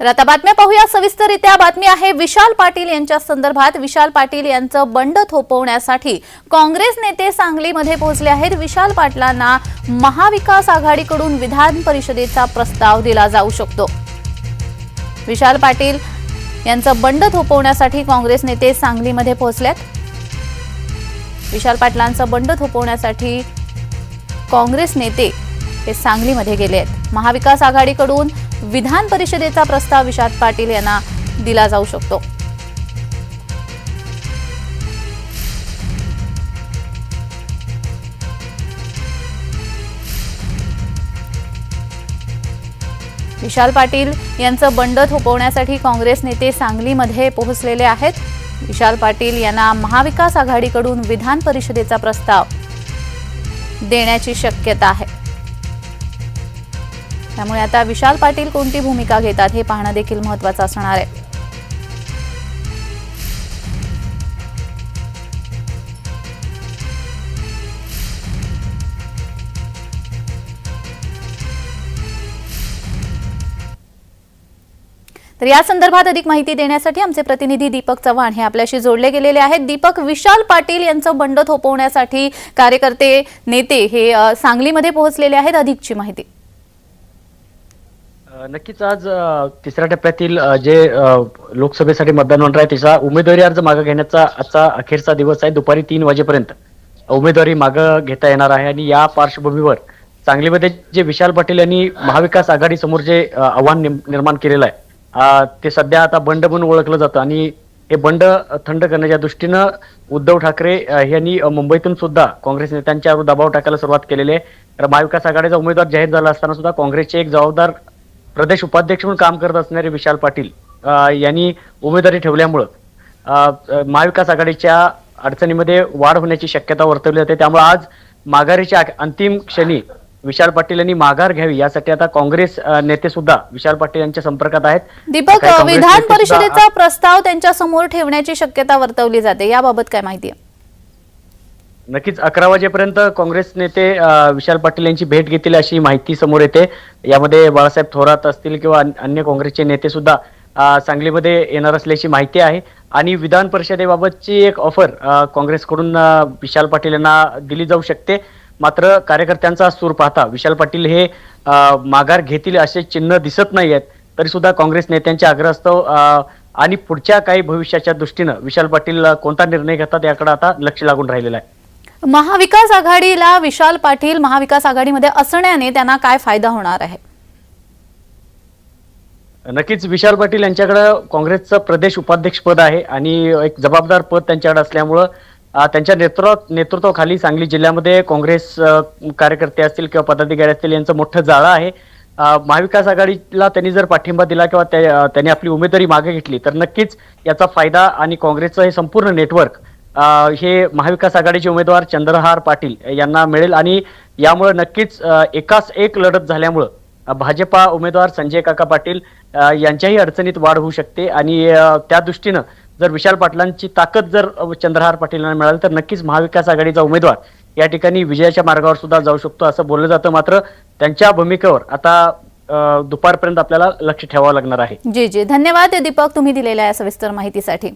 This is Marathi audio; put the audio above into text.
तर आता बातम्या पाहूया. सविस्तरित्या बातमी आहे विशाल पाटील यांच्या संदर्भात विशाल पाटील यांचं बंड थोपवण्यासाठी काँग्रेस नेते सांगलीमध्ये पोहोचले आहेत. विशाल पाटलांना महाविकास आघाडीकडून विधान परिषदेचा प्रस्ताव दिला जाऊ शकतो. विशाल पाटील यांचं बंड थोपवण्यासाठी काँग्रेस नेते सांगलीमध्ये पोहोचल्यात विशाल पाटलांचं बंड थोपवण्यासाठी काँग्रेस नेते हे सांगलीमध्ये गेले आहेत. महाविकास आघाडीकडून विधान परिषदेचा प्रस्ताव विशाल पाटील यांना दिला जाऊ शकतो. विशाल पाटील यांचं बंड थोपवण्यासाठी काँग्रेस नेते सांगलीमध्ये पोहोचलेले आहेत. विशाल पाटील यांना महाविकास आघाडीकडून विधान परिषदेचा प्रस्ताव देण्याची शक्यता आहे. त्यामुळे आता विशाल पाटील कोणती भूमिका घेतात हे पाहणं देखील महत्वाचं असणार आहे. तर या संदर्भात अधिक माहिती देण्यासाठी आमचे प्रतिनिधी दीपक चव्हाण हे आपल्याशी जोडले गेलेले आहेत. दीपक विशाल पाटील यांचं बंड थोपवण्यासाठी कार्यकर्ते नेते हे सांगलीमध्ये पोहोचलेले आहेत अधिकची माहिती. नक्कीच आज तिसऱ्या टप्प्यातील जे लोकसभेसाठी मतदान होणार आहे त्याचा उमेदवारी अर्ज मागे घेण्याचा आजचा अखेरचा दिवस आहे दुपारी तीन वाजेपर्यंत. उमेदवारी मागं घेता येणार आहे आणि या पार्श्वभूमीवर सांगलीमध्ये जे विशाल पाटील यांनी महाविकास आघाडी समोर जे आव्हान निर्माण केलेलं आहे ते सध्या आता बंड म्हणून ओळखलं जातं आणि हे बंड थंड करण्याच्या दृष्टीनं उद्धव ठाकरे यांनी मुंबईतून सुद्धा काँग्रेस नेत्यांच्यावर दबाव टाकायला सुरुवात केलेली आहे. तर महाविकास आघाडीचा उमेदवार जाहीर झाला असताना सुद्धा काँग्रेसचे एक जबाबदार प्रदेश उपाध्यक्ष म्हणून काम करत असणारे विशाल पाटील यांनी उमेदवारी ठेवल्यामुळं महाविकास आघाडीच्या अडचणीमध्ये वाढ होण्याची शक्यता वर्तवली जाते. त्यामुळे आज माघारीच्या अंतिम क्षणी विशाल पाटील यांनी माघार घ्यावी यासाठी आता काँग्रेस नेते सुद्धा विशाल पाटील यांच्या संपर्कात आहेत. दीपक विधान परिषदेचा प्रस्ताव त्यांच्यासमोर ठेवण्याची शक्यता वर्तवली जाते. याबाबत काय माहिती आहे? नक्कीच अकरा वाजेपर्यंत काँग्रेस नेते विशाल पाटील यांची भेट घेतील अशी माहिती समोर येते. यामध्ये बाळासाहेब थोरात असतील किंवा अन्य काँग्रेसचे नेते सुद्धा सांगलीमध्ये येणार असल्याची माहिती आहे. आणि विधान परिषदेबाबतची एक ऑफर काँग्रेसकडून विशाल पाटील यांना दिली जाऊ शकते. मात्र कार्यकर्त्यांचा सूर पाहता विशाल पाटील हे माघार घेतील असे चिन्ह दिसत नाही आहेत. तरी सुद्धा काँग्रेस नेत्यांच्या आग्रहास्तव आणि पुढच्या काही भविष्याच्या दृष्टीनं विशाल पाटील कोणता निर्णय घेतात याकडे आता लक्ष लागून राहिलेलं आहे. महाविकास आघाडीला विशाल पाटील महाविकास आघाडीमध्ये असण्याने त्यांना काय फायदा होणार आहे? नक्कीच विशाल पाटील यांच्याकडं काँग्रेसचं प्रदेश उपाध्यक्ष पद आहे आणि एक जबाबदार पद त्यांच्याकडे असल्यामुळं त्यांच्या नेतृत्व नेतृत्वाखाली सांगली जिल्ह्यामध्ये काँग्रेस कार्यकर्ते असतील किंवा पदाधिकारी असतील यांचं मोठं जाळं आहे. महाविकास आघाडीला त्यांनी जर पाठिंबा दिला किंवा त्या- त्यांनी आपली उमेदवारी मागे घेतली तर नक्कीच याचा फायदा आणि काँग्रेसचं हे संपूर्ण नेटवर्क हे महाविकास आघाडीचे उमेदवार चंद्रहार पाटील यांना मिळेल आणि यामुळे नक्कीच एकाच एक लढत झाल्यामुळं भाजपा उमेदवार संजय काका पाटील यांच्याही अडचणीत वाढ होऊ शकते आणि त्या दृष्टीनं जर विशाल पाटलांची ताकद जर चंद्रहार पाटीलांना मिळाली तर नक्कीच महाविकास आघाडीचा उमेदवार या ठिकाणी विजयाच्या मार्गावर सुद्धा जाऊ शकतो असं बोललं जातं. मात्र त्यांच्या भूमिकेवर आता दुपारपर्यंत आपल्याला लक्ष ठेवावं लागणार आहे. जी जी. धन्यवाद दीपक. तुम्ही दिलेल्या या सविस्तर माहितीसाठी.